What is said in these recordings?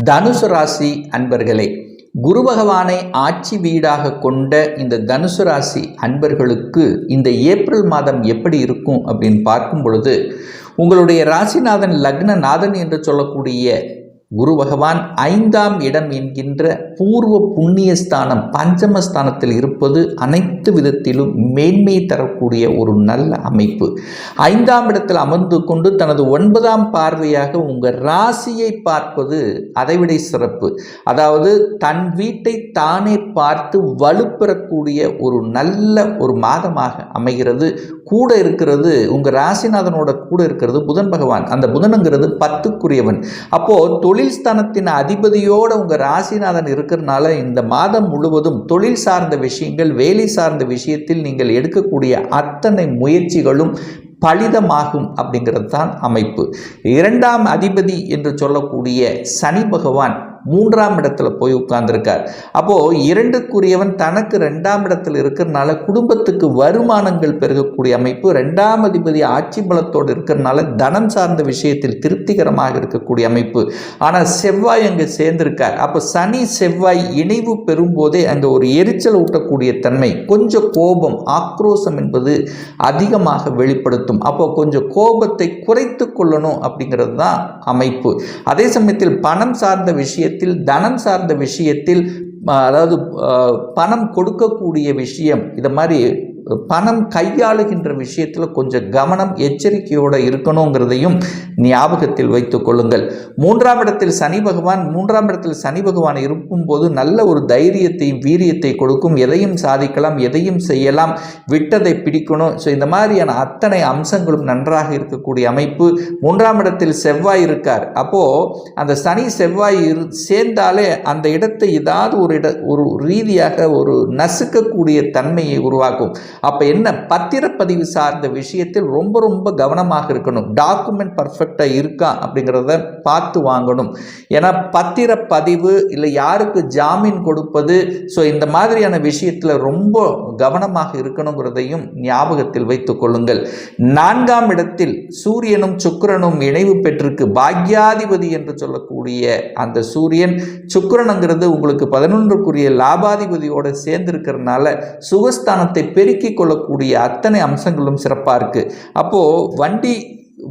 தனுசு ராசி அன்பர்களே குரு பகவானை ஆட்சி வீடாக கொண்ட இந்த தனுசு ராசி அன்பர்களுக்கு இந்த ஏப்ரல் மாதம் எப்படி இருக்கும் அப்படின்னு பார்க்கும் பொழுது உங்களுடைய ராசிநாதன் லக்னநாதன் என்று சொல்லக்கூடிய குரு பகவான் ஐந்தாம் இடம் என்கின்ற பூர்வ புண்ணிய ஸ்தானம் பஞ்சமஸ்தானத்தில் இருப்பது அனைத்து விதத்திலும் மேன்மை தரக்கூடிய ஒரு நல்ல அமைப்பு. ஐந்தாம் இடத்தில் அமர்ந்து கொண்டு தனது ஒன்பதாம் பார்வையாக உங்கள் ராசியை பார்ப்பது அதைவிட சிறப்பு. அதாவது தன் வீட்டை தானே பார்த்து வலுப்பெறக்கூடிய ஒரு நல்ல ஒரு மாதமாக அமைகிறது. கூட இருக்கிறது உங்கள் ராசிநாதனோட கூட இருக்கிறது புதன் பகவான். அந்த புதனுங்கிறது பத்துக்குரியவன். அப்போது தொழில் ஸ்தானத்தின் அதிபதியோடு உங்கள் ராசிநாதன் இருக்கிறனால இந்த மாதம் முழுவதும் தொழில் சார்ந்த விஷயங்கள் வேலை சார்ந்த விஷயத்தில் நீங்கள் எடுக்கக்கூடிய அத்தனை முயற்சிகளும் பலிதமாகும் அப்படிங்கிறது தான் அமைப்பு. இரண்டாம் அதிபதி என்று சொல்லக்கூடிய சனி பகவான் மூன்றாம் இடத்துல போய் உட்கார்ந்துருக்கார். அப்போது இரண்டுக்குரியவன் தனக்கு ரெண்டாம் இடத்துல இருக்கிறனால குடும்பத்துக்கு வருமானங்கள் பெருகக்கூடிய அமைப்பு ரெண்டாம் அதிபதி ஆட்சி பலத்தோடு இருக்கிறனால தனம் சார்ந்த விஷயத்தில் திருப்திகரமாக இருக்கக்கூடிய அமைப்பு. ஆனால் செவ்வாய் அங்கே சேர்ந்திருக்கார். அப்போ சனி செவ்வாய் இணைவு பெறும்போதே அங்கே ஒரு எரிச்சல் ஊட்டக்கூடிய தன்மை கொஞ்சம் கோபம் ஆக்ரோசம் என்பது அதிகமாக வெளிப்படுத்தும். அப்போ கொஞ்சம் கோபத்தை குறைத்து கொள்ளணும் அப்படிங்கிறது தான் அமைப்பு. அதே சமயத்தில் பணம் சார்ந்த விஷயத்தில் தனம் சார்ந்த விஷயத்தில் அதாவது பணம் கொடுக்கக்கூடிய விஷயம் இதை மாதிரி பணம் கையாளுகின்ற விஷயத்தில் கொஞ்சம் கவனம் எச்சரிக்கையோடு இருக்கணுங்கிறதையும் ஞாபகத்தில் வைத்துக் கொள்ளுங்கள். மூன்றாம் இடத்தில் சனி பகவான் மூன்றாம் இடத்தில் சனி பகவான் இருக்கும்போது நல்ல ஒரு தைரியத்தையும் வீரியத்தை கொடுக்கும். எதையும் சாதிக்கலாம் எதையும் செய்யலாம். விட்டதை பிடிக்கணும். ஸோ இந்த மாதிரியான அத்தனை அம்சங்களும் நன்றாக இருக்கக்கூடிய அமைப்பு. மூன்றாம் இடத்தில் செவ்வாய் இருக்கார். அப்போது அந்த சனி செவ்வாய் இரு சேர்ந்தாலே அந்த இடத்தை ஏதாவது ஒரு இட ஒரு ரீதியாக ஒரு நசுக்கக்கூடிய தன்மையை உருவாக்கும். அப்போ என்ன? பத்திரப்பதிவு சார்ந்த விஷயத்தில் ரொம்ப ரொம்ப கவனமாக இருக்கணும். டாக்குமெண்ட் பர்ஃபெக்டாக இருக்கா அப்படிங்கிறத பார்த்து வாங்கணும். ஏன்னா பத்திரப்பதிவு இல்லை யாருக்கு ஜாமீன் கொடுப்பது ஸோ இந்த மாதிரியான விஷயத்தில் ரொம்ப கவனமாக இருக்கணுங்கிறதையும் ஞாபகத்தில் வைத்துக் கொள்ளுங்கள். நான்காம் இடத்தில் சூரியனும் சுக்கிரனும் இணைவு பெற்றிருக்கு. பாக்யாதிபதி என்று சொல்லக்கூடிய அந்த சூரியன் சுக்கரனுங்கிறது உங்களுக்கு பதினொன்றுக்குரிய லாபாதிபதியோடு சேர்ந்திருக்கிறதுனால சுகஸ்தானத்தை பெருக்கிக் கொள்ளக்கூடிய அத்தனை அம்சங்களும் சிறப்பாக இருக்குது அப்போது வண்டி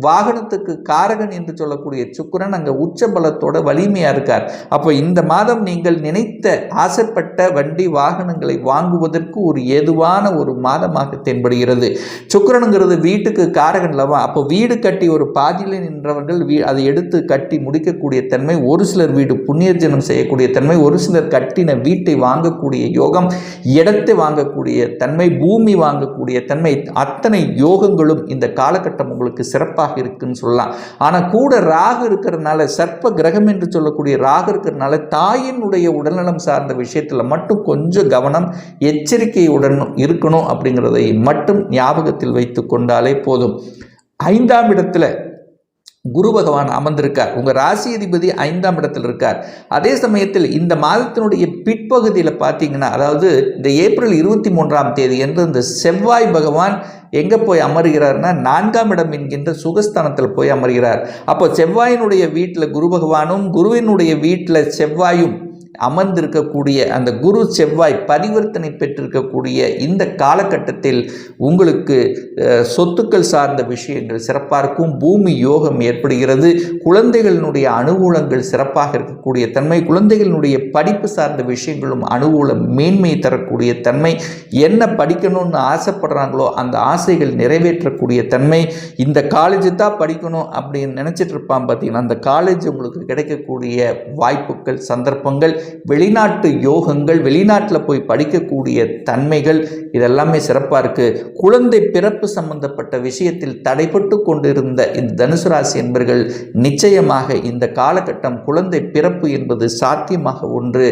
வாகனத்துக்கு காரகன் என்று சொல்லக்கூடிய சுக்கிரன் அங்கே உச்ச பலத்தோட வலிமையாக இருக்கார். அப்போ இந்த மாதம் நீங்கள் நினைத்த ஆசைப்பட்ட வண்டி வாகனங்களை வாங்குவதற்கு ஒரு ஏதுவான ஒரு மாதமாக தென்படுகிறது. சுக்கிரனுங்கிறது வீட்டுக்கு காரகன் இல்லவா அப்போ வீடு கட்டி ஒரு பாதியில் நின்றவர்கள் வீ அதை எடுத்து கட்டி முடிக்கக்கூடிய தன்மை ஒரு சிலர் வீடு புண்ணியர்ஜனம் செய்யக்கூடிய தன்மை ஒரு சிலர் கட்டின வீட்டை வாங்கக்கூடிய யோகம் இடத்தை வாங்கக்கூடிய தன்மை பூமி வாங்கக்கூடிய தன்மை அத்தனை யோகங்களும் இந்த காலகட்டம் உங்களுக்கு சிறப்பாக இருக்குன்னு சொல்லலாம். ஆனால் கூட ராகு இருக்கிறதுனால சர்ப்ப கிரகம் என்று சொல்லக்கூடிய ராகு இருக்கிறதுனால தாயினுடைய உடல்நலம் சார்ந்த விஷயத்தில் மட்டும் கொஞ்சம் கவனம் எச்சரிக்கையுடன் இருக்கணும் அப்படிங்கிறதை மட்டும் ஞாபகத்தில் வைத்து கொண்டாலே போதும். ஐந்தாம் இடத்துல குரு பகவான் அமர்ந்திருக்கார். உங்கள் ராசி அதிபதி ஐந்தாம் இடத்தில் இருக்கார். அதே சமயத்தில் இந்த மாதத்தினுடைய பிற்பகுதியில் பார்த்தீங்கன்னா அதாவது இந்த ஏப்ரல் இருபத்தி மூன்றாம் தேதி என்று இந்த செவ்வாய் பகவான் எங்கே போய் அமர்கிறார்னா நான்காம் இடம் என்கின்ற சுகஸ்தானத்தில் போய் அமர்கிறார். அப்போ செவ்வாயினுடைய வீட்டில் குரு பகவானும் குருவினுடைய வீட்டில் செவ்வாயும் அமர்ந்திருக்கக்கூடிய அந்த குரு செவ்வாய் பரிவர்த்தனை பெற்றிருக்கக்கூடிய இந்த காலகட்டத்தில் உங்களுக்கு சொத்துக்கள் சார்ந்த விஷயங்கள் சிறப்பாக இருக்கும். பூமி யோகம் ஏற்படுகிறது. குழந்தைகளினுடைய அனுகூலங்கள் சிறப்பாக இருக்கக்கூடிய தன்மை குழந்தைகளினுடைய படிப்பு சார்ந்த விஷயங்களும் அனுகூலம் மேன்மை தரக்கூடிய தன்மை. என்ன படிக்கணும்னு ஆசைப்படுறாங்களோ அந்த ஆசைகள் நிறைவேற்றக்கூடிய தன்மை. இந்த காலேஜ் தான் படிக்கணும் அப்படின்னு நினச்சிட்டு இருப்பான் பார்த்தீங்கன்னா அந்த காலேஜ் உங்களுக்கு கிடைக்கக்கூடிய வாய்ப்புகள் சந்தர்ப்பங்கள் வெளிநாட்டு யோகங்கள் வெளிநாட்டில் போய் படிக்கக்கூடிய தன்மைகள் இதெல்லாமே சிறப்பாக இருக்குது குழந்தை பிறப்பு சம்பந்தப்பட்ட விஷயத்தில் தடைப்பட்டு கொண்டிருந்த இந்த தனுசு ராசி என்பர்கள் நிச்சயமாக இந்த காலகட்டம் குழந்தை பிறப்பு என்பது சாத்தியமாக ஒன்று.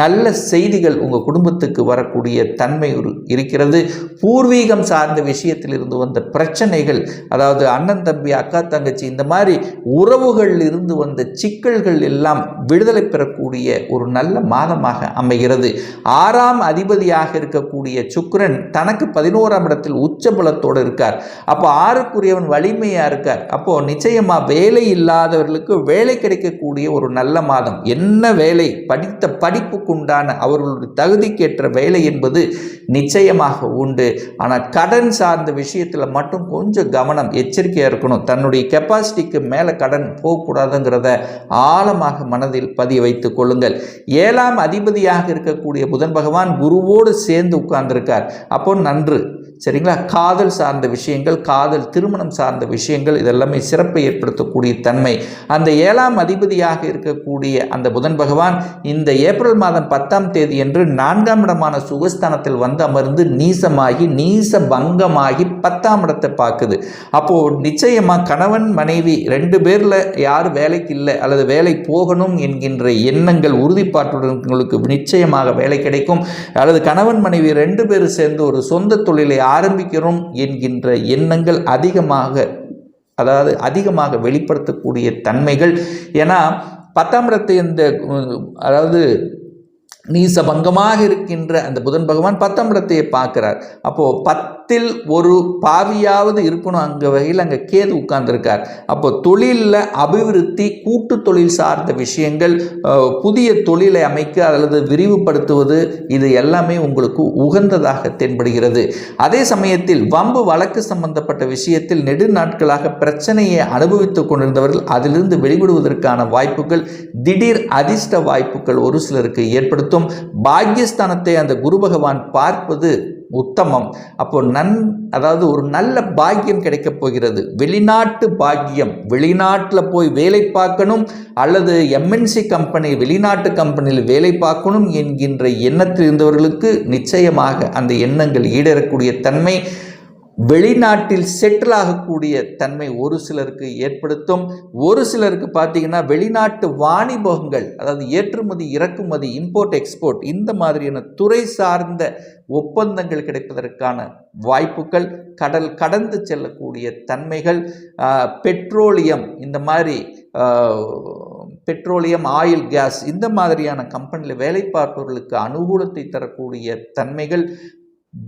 நல்ல செய்திகள் உங்கள் குடும்பத்துக்கு வரக்கூடிய தன்மை இருக்கிறது. பூர்வீகம் சார்ந்த விஷயத்தில் இருந்து வந்த பிரச்சனைகள் அதாவது அண்ணன் தம்பி அக்கா தங்கச்சி இந்த மாதிரி உறவுகளில் இருந்து வந்த சிக்கல்கள் எல்லாம் விடுதலை பெறக்கூடிய ஒரு நல்ல மாதமாக அமைகிறது. ஆறாம் அதிபதியாக இருக்கக்கூடிய சுக்கரன் தனக்கு பதினோராம் இடத்தில் உச்ச பலத்தோடு இருக்கார். அப்போ ஆறுக்குரியவன் வலிமையாக இருக்கார். அப்போ நிச்சயமாக வேலை இல்லாதவர்களுக்கு வேலை கிடைக்கக்கூடிய ஒரு நல்ல மாதம். என்ன வேலை? படித்த படிப்புக்குண்டான அவர்களுடைய தகுதிக்கேற்ற வேலை என்பது நிச்சயமாக உண்டு. ஆனால் கடன் சார்ந்த விஷயத்தில் மட்டும் கொஞ்சம் கவனம் எச்சரிக்கையாக இருக்கணும். தன்னுடைய கெப்பாசிட்டிக்கு மேலே கடன் போகக்கூடாதுங்கிறத ஆழமாக மனதில் பதிய வைத்துக் கொள்ளுங்கள். ஏழாம் அதிபதியாக இருக்கக்கூடிய புதன் பகவான் குருவோடு சேர்ந்து உட்கார்ந்துருக்கார். அப்போ நன்று. சரிங்களா? காதல் சார்ந்த விஷயங்கள் காதல் திருமணம் சார்ந்த விஷயங்கள் இதெல்லாமே சிறப்பை ஏற்படுத்தக்கூடிய தன்மை. அந்த ஏழாம் அதிபதியாக இருக்கக்கூடிய அந்த புதன் பகவான் இந்த ஏப்ரல் மாதம் பத்தாம் தேதி என்று நான்காம் இடமான சுகஸ்தானத்தில் வந்து அமர்ந்து நீசமாகி நீச பங்கமாகி பத்தாம் இடத்தை பார்க்குது. அப்போது நிச்சயமாக கணவன் மனைவி ரெண்டு பேரில் யார் வேலைக்கு இல்லை அல்லது வேலை போகணும் என்கின்ற எண்ணங்கள் உறுதி உறுதிப்பாட்டுடன் உங்களுக்கு நிச்சயமாக வேலை கிடைக்கும். அல்லது கணவன் மனைவி ரெண்டு பேரும் சேர்ந்து ஒரு சொந்த தொழிலை ஆரம்பிக்கிறோம் என்கின்ற எண்ணங்கள் அதிகமாக அதாவது அதிகமாக வெளிப்படுத்தக்கூடிய தன்மைகள். ஏன்னா பத்தாம் இடத்தை இந்த அதாவது நீசபங்கமாக இருக்கின்ற அந்த புதன் பகவான் பத்தாம் இடத்தையே பார்க்கிறார். அப்போது பத்தில் ஒரு பாவியாவது இருக்கணும் அங்கே வகையில் அங்கே கேது உட்கார்ந்துருக்கார். அப்போ தொழிலில் அபிவிருத்தி கூட்டு தொழில் சார்ந்த விஷயங்கள் புதிய தொழிலை அமைக்க அல்லது விரிவுபடுத்துவது இது எல்லாமே உங்களுக்கு உகந்ததாக தென்படுகிறது. அதே சமயத்தில் வம்பு வழக்கு சம்பந்தப்பட்ட விஷயத்தில் நெடுநாட்களாக பிரச்சனையை அனுபவித்துக் கொண்டிருந்தவர்கள் அதிலிருந்து வெளிவிடுவதற்கான வாய்ப்புகள் திடீர் அதிர்ஷ்ட வாய்ப்புகள் ஒரு சிலருக்கு ஏற்படுத்தும். பாக்கியஸ்தானத்தை அந்த குரு பகவான் பார்ப்பது உத்தமம். அப்போ நன் அதாவது ஒரு நல்ல பாக்கியம் கிடைக்கப் போகிறது. வெளிநாட்டு பாக்கியம். வெளிநாட்டில் போய் வேலை பார்க்கணும் அல்லது எம்என்சி கம்பெனி வெளிநாட்டு கம்பெனியில் வேலை பார்க்கணும் என்கின்ற எண்ணத்தில் இருந்தவர்களுக்கு நிச்சயமாக அந்த எண்ணங்கள் ஈடேறக்கூடிய தன்மை வெளிநாட்டில் செட்டில் ஆகக்கூடிய தன்மை ஒரு சிலருக்கு ஏற்படுத்தும். ஒரு சிலருக்கு பார்த்தீங்கன்னா வெளிநாட்டு வாணிபங்கள் அதாவது ஏற்றுமதி இறக்குமதி இம்போர்ட் எக்ஸ்போர்ட் இந்த மாதிரியான துறை சார்ந்த ஒப்பந்தங்கள் கிடைப்பதற்கான வாய்ப்புகள் கடல் கடந்து செல்லக்கூடிய தன்மைகள் பெட்ரோலியம் இந்த மாதிரி பெட்ரோலியம் ஆயில் கேஸ் இந்த மாதிரியான கம்பெனியில் வேலை பார்ப்பவர்களுக்கு அனுகூலத்தை தரக்கூடிய தன்மைகள்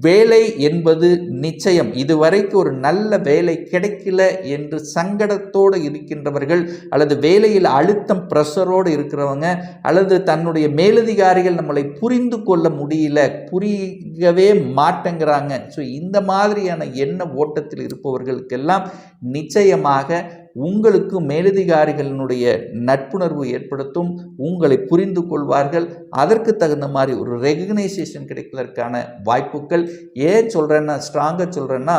வேலை என்பது நிச்சயம். இதுவரைக்கு ஒரு நல்ல வேலை கிடைக்கல என்று சங்கடத்தோடு இருக்கின்றவர்கள் அல்லது வேலையில் அழுத்தம் ப்ரெஷரோடு இருக்கிறவங்க அல்லது தன்னுடைய மேலதிகாரிகள் நம்மளை புரிந்து கொள்ள முடியல புரியவே மாட்டேங்கிறாங்க. ஸோ இந்த மாதிரியான எண்ண ஓட்டத்தில் இருப்பவர்களுக்கெல்லாம் நிச்சயமாக உங்களுக்கு மேலதிகாரிகளினுடைய நட்புணர்வு ஏற்படுத்தும் உங்களை புரிந்து கொள்வார்கள். அதற்கு தகுந்த மாதிரி ஒரு ரெகக்னைசேஷன் கிடைப்பதற்கான வாய்ப்புகள். ஏன் சொல்கிறேன்னா ஸ்ட்ராங்காக சொல்கிறேன்னா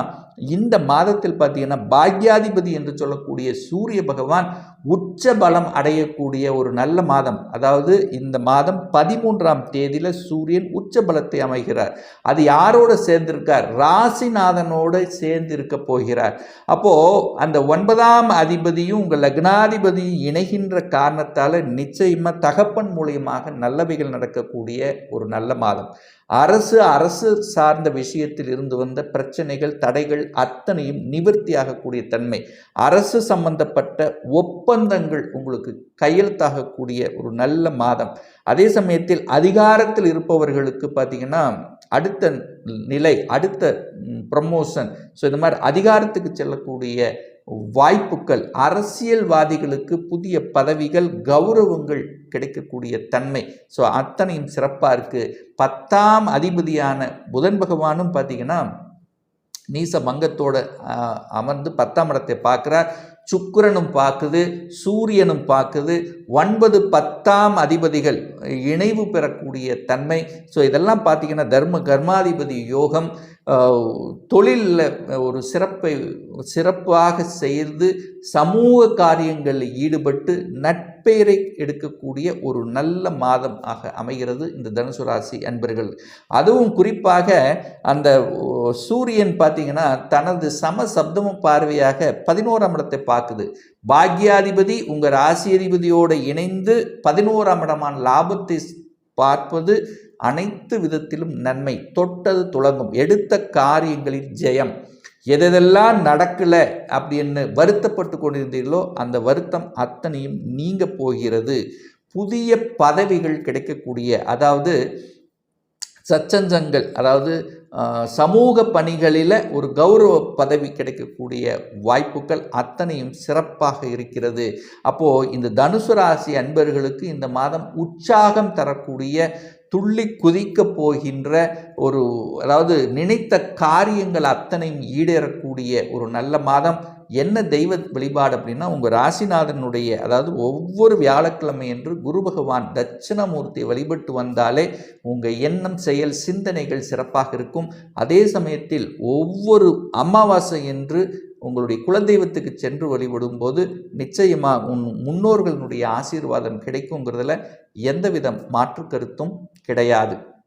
இந்த மாதத்தில் பார்த்தீங்கன்னா பாக்யாதிபதி என்று சொல்லக்கூடிய சூரிய பகவான் உச்ச பலம் அடையக்கூடிய ஒரு நல்ல மாதம். அதாவது இந்த மாதம் பதிமூன்றாம் தேதியில் சூரியன் உச்ச பலத்தை அமைகிறார். அது யாரோட சேர்ந்திருக்கார்? ராசிநாதனோடு சேர்ந்து இருக்க போகிறார். அப்போது அந்த ஒன்பதாம் அதிபதியும் உங்கள் லக்னாதிபதியும் இணைகின்ற காரணத்தால் நிச்சயமாக தகப்பன் மூலியமாக நல்லவைகள் நடக்கக்கூடிய ஒரு நல்ல மாதம். அரசு அரசு சார்ந்த விஷயத்தில் இருந்து வந்த பிரச்சனைகள் தடைகள் அத்தனையும் நிவர்த்தியாகக்கூடிய தன்மை. அரசு சம்பந்தப்பட்ட ஒப்பந்தங்கள் உங்களுக்கு கையெழுத்தாகக்கூடிய ஒரு நல்ல மாதம். அதே சமயத்தில் அதிகாரத்தில் இருப்பவர்களுக்கு பார்த்தீங்கன்னா அடுத்த நிலை அடுத்த ப்ரமோஷன் ஸோ இந்த மாதிரி அதிகாரத்துக்கு செல்லக்கூடிய வாய்ப்புகள் அரசியல்வாதிகளுக்கு புதிய பதவிகள் கௌரவங்கள் கிடைக்கக்கூடிய தன்மை. ஸோ அத்தனையும் சிறப்பாக இருக்குது பத்தாம் அதிபதியான புதன் பகவானும் பார்த்தீங்கன்னா நீச மங்கத்தோட அமர்ந்து பத்தாம் இடத்தை பார்க்குறார். சுக்கிரனும் பார்க்குது சூரியனும் பார்க்குது. ஒன்பது பத்தாம் அதிபதிகள் இணைவு பெறக்கூடிய தன்மை. ஸோ இதெல்லாம் பார்த்தீங்கன்னா தர்ம கர்மாதிபதி யோகம். தொழிலில் ஒரு சிறப்பை சிறப்பாக செய்து சமூக காரியங்களில் ஈடுபட்டு நட்பெயரை எடுக்கக்கூடிய ஒரு நல்ல மாதம் ஆக அமைகிறது இந்த தனுசு ராசி அன்பர்கள். அதுவும் குறிப்பாக அந்த சூரியன் பார்த்தீங்கன்னா தனது சம சப்தமும் பார்வையாக பதினோராம் இடத்தை பார்க்குது. பாக்யாதிபதி உங்கள் ராசியதிபதியோடு இணைந்து பதினோராம் இடமான லாபத்தை பார்ப்பது அனைத்து விதத்திலும் நன்மை. தொட்டது துளங்கும். எடுத்த காரியங்களில் ஜெயம். எதெல்லாம் நடக்கலை அப்படின்னு வருத்தப்பட்டு கொண்டிருந்தீர்களோ அந்த வருத்தம் அத்தனையும் நீங்க போகிறது. புதிய பதவிகள் கிடைக்கக்கூடிய அதாவது சச்சஞ்சங்கள் அதாவது சமூக பணிகளில் ஒரு கௌரவ பதவி கிடைக்கக்கூடிய வாய்ப்புகள் அத்தனையும் சிறப்பாக இருக்கிறது. அப்போது இந்த தனுசு ராசி அன்பர்களுக்கு இந்த மாதம் உற்சாகம் தரக்கூடிய துள்ளி குதிக்க போகின்ற ஒரு அதாவது நினைத்த காரியங்கள் அத்தனையும் ஈடேறக்கூடிய ஒரு நல்ல மாதம். என்ன தெய்வ வழிபாடு அப்படின்னா உங்கள் ராசிநாதனுடைய அதாவது ஒவ்வொரு வியாழக்கிழமை என்று குரு பகவான் தட்சிணமூர்த்தி வழிபட்டு வந்தாலே உங்கள் எண்ணம் செயல் சிந்தனைகள் சிறப்பாக இருக்கும். அதே சமயத்தில் ஒவ்வொரு அமாவாசை என்று உங்களுடைய குலதெய்வத்துக்கு சென்று வழிபடும்போது நிச்சயமாக உன் முன்னோர்களுடைய ஆசீர்வாதம் கிடைக்குங்கிறதுல எந்தவித மாற்று கருத்தும் கிடையாது.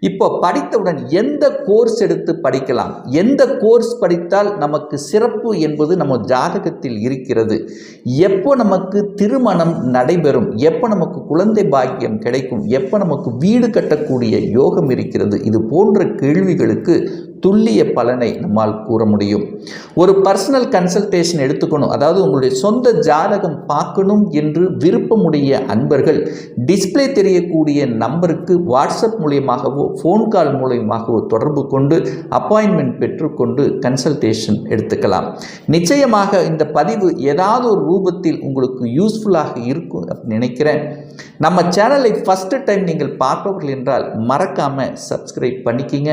இப்போ படித்தவுடன் எந்த கோர்ஸ் எடுத்து படிக்கலாம்? எந்த கோர்ஸ் படித்தால் நமக்கு சிறப்பு என்பது நம்ம ஜாதகத்தில் இருக்கிறது. எப்போ நமக்கு திருமணம் நடைபெறும்? எப்போ நமக்கு குழந்தை பாக்கியம் கிடைக்கும்? எப்போ நமக்கு வீடு கட்டக்கூடிய யோகம் இருக்கிறது? இது போன்ற கேள்விகளுக்கு துல்லிய பலனை நம்மால் கூற முடியும். ஒரு பர்சனல் கன்சல்டேஷன் எடுத்துக்கணும். அதாவது உங்களுடைய சொந்த ஜாதகம் பார்க்கணும் என்று விருப்பமுடைய அன்பர்கள் டிஸ்ப்ளே தெரியக்கூடிய நம்பருக்கு வாட்ஸ்அப் மூலியமாகவோ ஃபோன் கால் மூலியமாகவோ தொடர்பு கொண்டு அப்பாயின்மெண்ட் பெற்றுக்கொண்டு கன்சல்டேஷன் எடுத்துக்கலாம். நிச்சயமாக இந்த பதிவு ஏதாவது ஒரு ரூபத்தில் உங்களுக்கு யூஸ்ஃபுல்லாக இருக்கும் நினைக்கிறேன். நம்ம சேனலை ஃபஸ்ட்டு டைம் நீங்கள் பார்ப்பவர்கள் என்றால் மறக்காமல் சப்ஸ்கிரைப் பண்ணிக்கிங்க.